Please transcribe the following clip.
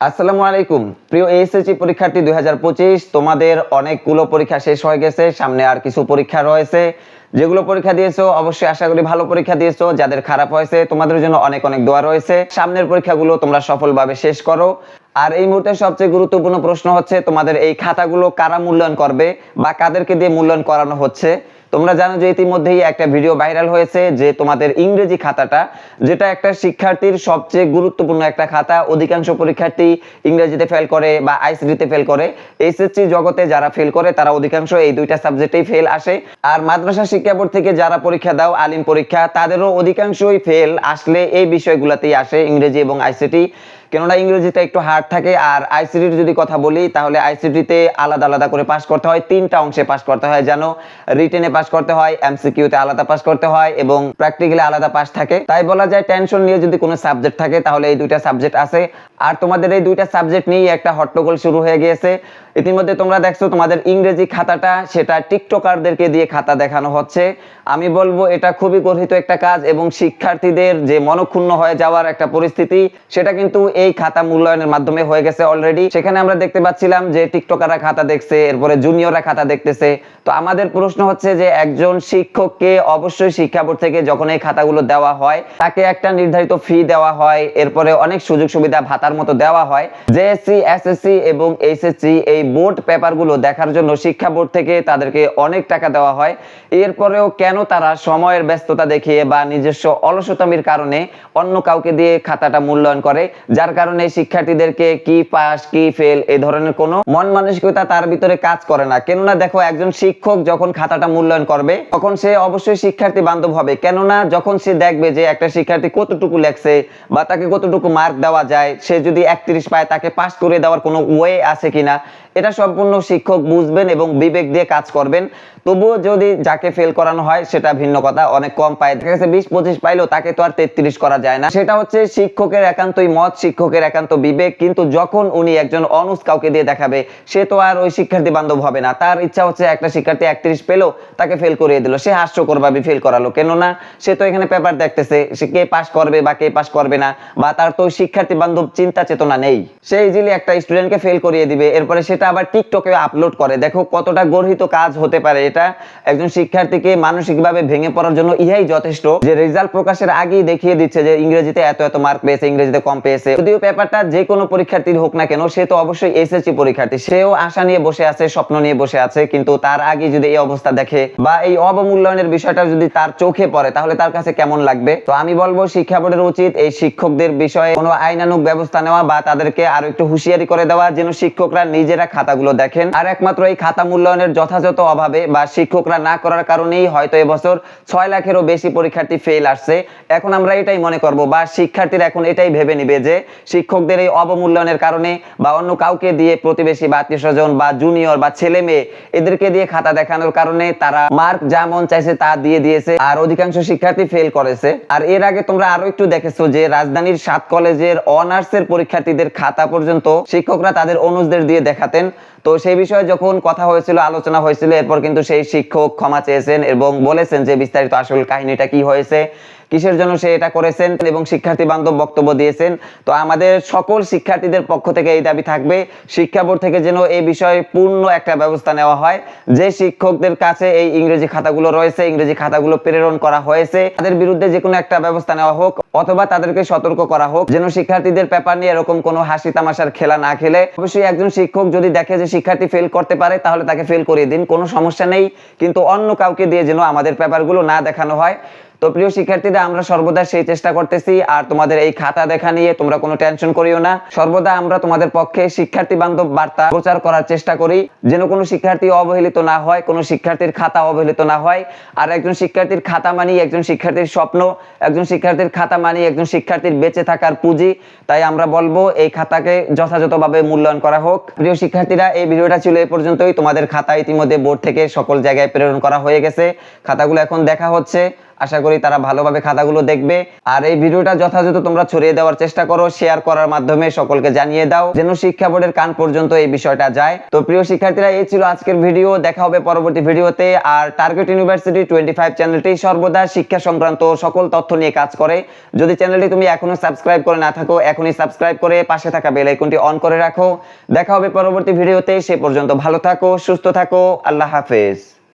আসসালামু আলাইকুম। প্রিয় এসএসসি পরীক্ষার্থী দুই তোমাদের অনেকগুলো পরীক্ষা শেষ হয়ে গেছে, সামনে আর কিছু পরীক্ষা রয়েছে। যেগুলো পরীক্ষা দিয়েছ, অবশ্যই আশা করি ভালো পরীক্ষা দিয়েছ, যাদের খারাপ হয়েছে, তোমাদের জন্য অনেক অনেক দোয়া রয়েছে। সামনের পরীক্ষাগুলো তোমরা সফলভাবে শেষ করো। আর এই মুহূর্তে সবচেয়ে গুরুত্বপূর্ণ প্রশ্ন হচ্ছে, তোমাদের এই খাতাগুলো কারা মূল্যায়ন করবে বা কাদেরকে দিয়ে মূল্যায়ন করানো হচ্ছে? তোমরা জানো যে ইতিমধ্যেই একটা ভিডিও ভাইরাল হয়েছে যে তোমাদের ইংরেজি খাতাটা, যেটা একটা শিক্ষার্থীর সবচেয়ে গুরুত্বপূর্ণ একটা খাতা, অধিকাংশ পরীক্ষার্থী ইংরেজিতে ফেল করে বা আইসিডিতে ফেল করে। এসএসসি জগতে যারা ফেল করে, তারা অধিকাংশ এই দুইটা সাবজেক্টেই ফেল আসে। আর মাদ্রাসা শিক্ষা বোর্ড থেকে যারা পরীক্ষা দাও, আলিম পরীক্ষা, তাদেরও অধিকাংশই ফেল আসলে এই বিষয়গুলোতেই আসে ইংরেজি এবং আইসিটি কেননা ইংরেজিতে একটু হার্ড থাকে, আর আইসিটির যদি কথা বলি, তাহলে আইসিটিতে আলাদা আলাদা করে পাস করতে হয়, তিনটা অংশে পাস করতে হয়। যেন রিটেনে পাস করতে হয় এমসিকিউতে আলাদা পাস করতে হয় এবং প্র্যাকটিক্যালি আলাদা পাস থাকে। তাই বলা যায় টেনশন নিয়ে যদি কোনো সাবজেক্ট থাকে, তাহলে এই দুইটা সাবজেক্ট আছে। আর তোমাদের এই দুইটা সাবজেক্ট নিয়ে একটা হট্টগোল শুরু হয়ে গিয়েছে। ইতিমধ্যে তোমরা দেখছ তোমাদের ইংরেজি খাতাটা, সেটা টিকটকারদেরকে দিয়ে খাতা দেখানো হচ্ছে। আমি বলব এটা খুবই গর্হিত একটা কাজ এবং শিক্ষার্থীদের যে মনক্ষুণ্ণ হয়ে যাওয়ার একটা পরিস্থিতি, সেটা কিন্তু এই খাতা মূল্যায়নের মাধ্যমে হয়ে গেছে অলরেডি সেখানে আমরা দেখতে পাচ্ছিলাম যে টিকটকাররা খাতা দেখছে, এরপরে জুনিয়ররা খাতা দেখতেছে। তো আমাদের প্রশ্ন হচ্ছে যে একজন শিক্ষককে অবশ্যই শিক্ষা বোর্ড থেকে যখন এই খাতাগুলো দেওয়া হয়, তাকে একটা নির্ধারিত ফি দেওয়া হয়, এরপরে অনেক সুযোগ সুবিধা ভাতার মতো দেওয়া হয়। জেএসসি এসএসসি এবং এইচএসসি এই বোর্ড পেপারগুলো দেখার জন্য শিক্ষা বোর্ড থেকে তাদেরকে অনেক টাকা দেওয়া হয়। এরপরেও কেন তারা সময়ের ব্যস্ততা দেখিয়ে বা নিজস্ব অলসতামির কারণে অন্য কাউকে দিয়ে খাতাটা মূল্যায়ন করে, যার কারণে শিক্ষার্থীদেরকে কি পাস কি ফেল এ ধরনের কোনো মন মানসিকতা তার ভিতরে কাজ করে না। কেননা দেখো, একজন শিক্ষক যখন খাতাটা মূল্যায়ন করবে, তখন সে অবশ্যই শিক্ষার্থী বান্ধব হবে। কেননা, যখন সে দেখবে যে একটা শিক্ষার্থী কতটুকু লেখছে বা তাকে কতটুকু মার্ক দেওয়া যায়, সে যদি একত্রিশ পায়, তাকে পাস করে দেওয়ার কোনো ওয়ে আছে কিনা এটা সম্পূর্ণ শিক্ষক বুঝবেন এবং বিবেক দিয়ে কাজ করবেন। তবুও যদি যাকে ফেল করানো হয়, সেটা ভিন্ন কথা, অনেক কম পায়। দেখা গেছে বিশ পঁচিশ পাইলেও তাকে তো আর তেত্রিশ করা যায় না। সেটা হচ্ছে শিক্ষকের একান্তই মত, শিক্ষকের একান্ত বিবেক। কিন্তু যখন উনি একজন অনুজ কাউকে দিয়ে দেখাবে, সে তো আর ওই শিক্ষার্থী বান্ধব হবে না। তার ইচ্ছা হচ্ছে একটা শিক্ষার্থী একত্রিশ পেল তাকে ফেল করিয়ে দিল। সে হাস্যকরভাবে ফেল করালো। কেননা সে তো এখানে পেপার দেখতেছে, সে কে পাস করবে বা কে পাস করবে না, বা তার তো শিক্ষার্থী বান্ধব চিন্তা চেতনা নেই। সে ইজিলি একটা স্টুডেন্টকে ফেল করিয়ে দিবে। এরপরে সেটা আবার টিকটকে আপলোড করে। দেখো কতটা গর্হিত কাজ হতে পারে এটা। একজন শিক্ষার্থীকে মানসিকভাবে ভেঙে পড়ার জন্য ইহাই যথেষ্ট। যে রেজাল্ট প্রকাশের আগেই দেখিয়ে দিচ্ছে যে ইংরেজিতে এত এত মার্ক পেয়েছে, ইংরেজিতে কম পেয়েছে। যদিও পেপারটা যে কোনো পরীক্ষার্থীর হোক না কেন, সে তো অবশ্যই এসএসসি পরীক্ষার্থী। সেও আশা নিয়ে বসে আছে, স্বপ্ন নিয়ে বসে আছে। কিন্তু তার আগে যদি এই অবস্থা দেখে বা এই অবমূল্যায়নের বিষয়টা যদি তার চোখে পড়ে, তাহলে তার কাছে কেমন লাগবে? তো আমি বলব, শিক্ষা বোর্ডের উচিত এই শিক্ষকদের বিষয়ে কোনো আইনানুক ব্যবস্থা নেওয়া বা তাদেরকে আরও একটু হুঁশিয়ারি করে দেওয়া, যেন শিক্ষকরা নিজেরা খাতাগুলো দেখেন। আর একমাত্র এই খাতা মূল্যায়নের যথাযথ অভাবে বা শিক্ষকরা না করার কারণেই হয়তো এবছর ছয় লাখেরও বেশি পরীক্ষার্থী ফেল আসছে। এখন আমরা এটাই মনে করব বা শিক্ষার্থীরা এখন এটাই ভেবে নিবে যে শিক্ষকদের এই অবমূল্যায়নের কারণে বা অন্য কাউকে দিয়ে প্রতিবেশী বা আত্মীয় স্বজন বা জুনিয়র বা ছেলে মেয়ে এদেরকে দিয়ে খাতা দেখানোর কারণে তারা মার্ক যা মন চাইছে তা দিয়ে দিয়েছে আর অধিকাংশ শিক্ষার্থী ফেল করেছে। আর এর আগে তোমরা আরও একটু দেখেছ যে রাজধানীর সাত কলেজের অনার্সের পরীক্ষার্থীদের খাতা পর্যন্ত শিক্ষকরা তাদের অনুজদের দিয়ে দেখাতেন তো সেই বিষয়ে যখন কথা হয়েছিল, আলোচনা হয়েছিল, এরপর কিন্তু সেই শিক্ষক ক্ষমা চেয়েছেন এবং বলেছেন যে বিস্তারিত আসল কাহিনীটা কি হয়েছে। কিসের জন্য সে এটা করেছেন এবং শিক্ষার্থী বান্ধব বক্তব্য দিয়েছেন? তো আমাদের সকল শিক্ষার্থীদের পক্ষ থেকে এই দাবি থাকবে, শিক্ষা বোর্ড থেকে যেন এই বিষয়ে পূর্ণ একটা ব্যবস্থা নেওয়া হয়। যে শিক্ষকদের কাছে এই ইংরেজি খাতাগুলো রয়েছে, ইংরেজি খাতাগুলো প্রেরণ করা হয়েছে, তাদের বিরুদ্ধে যে কোনো একটা ব্যবস্থা নেওয়া হোক অথবা তাদেরকে সতর্ক করা হোক, যেন শিক্ষার্থীদের পেপার নিয়ে এরকম কোনো হাসি তামাশার খেলা না খেলে। অবশ্যই একজন শিক্ষক যদি দেখে যে শিক্ষার্থী ফেল করতে পারে, তাহলে তাকে ফেল করিয়ে দিন, কোনো সমস্যা নেই। কিন্তু অন্য কাউকে দিয়ে যেন আমাদের পেপারগুলো না দেখানো হয়। তো প্রিয় শিক্ষার্থীরা, আমরা সর্বদা সেই চেষ্টা করতেছি। আর তোমাদের এই খাতা দেখা নিয়ে তোমরা কোনো টেনশন করিও না। সর্বদা আমরা তোমাদের পক্ষে শিক্ষার্থী বান্ধব বার্তা প্রচার করার চেষ্টা করি। যেন কোনো শিক্ষার্থী অবহেলিত না হয়, কোনো শিক্ষার্থীর খাতা অবহেলিত না হয়। আর একজন শিক্ষার্থীর খাতা মানি একজন শিক্ষার্থীর স্বপ্ন, একজন শিক্ষার্থীর খাতা মানি একজন শিক্ষার্থীর বেঁচে থাকার পুঁজি। তাই আমরা বলব, এই খাতাকে যথাযথভাবে মূল্যায়ন করা হোক। প্রিয় শিক্ষার্থীরা, এই ভিডিওটা ছিল এই পর্যন্তই। তোমাদের খাতা ইতিমধ্যে বোর্ড থেকে সকল জায়গায় প্রেরণ করা হয়ে গেছে। খাতাগুলো এখন দেখা হচ্ছে। আশা করি তারা ভালোভাবে খাতাগুলো দেখবে। আর এই ভিডিওটা যথাযথ তোমরা ছড়িয়ে দেওয়ার চেষ্টা করো শেয়ার করার মাধ্যমে সকলকে জানিয়ে দাও যেন শিক্ষা বোর্ডের কান পর্যন্ত এই বিষয়টা যায়। তো প্রিয় শিক্ষার্থীরা, এই ছিল আজকের ভিডিও, দেখা হবে পরবর্তী ভিডিওতে। আর টার্গেট ইউনিভার্সিটি টোয়েন্টি ফাইভ চ্যানেলটি সর্বদা শিক্ষা সংক্রান্ত সকল তথ্য নিয়ে কাজ করে। যদি চ্যানেলটি তুমি এখনও সাবস্ক্রাইব করে না থাকো, এখনই সাবস্ক্রাইব করে পাশে থাকা বেল আইকনটি অন করে রাখো। দেখা হবে পরবর্তী ভিডিওতে, সে পর্যন্ত ভালো থাকো, সুস্থ থাকো, আল্লাহ হাফেজ।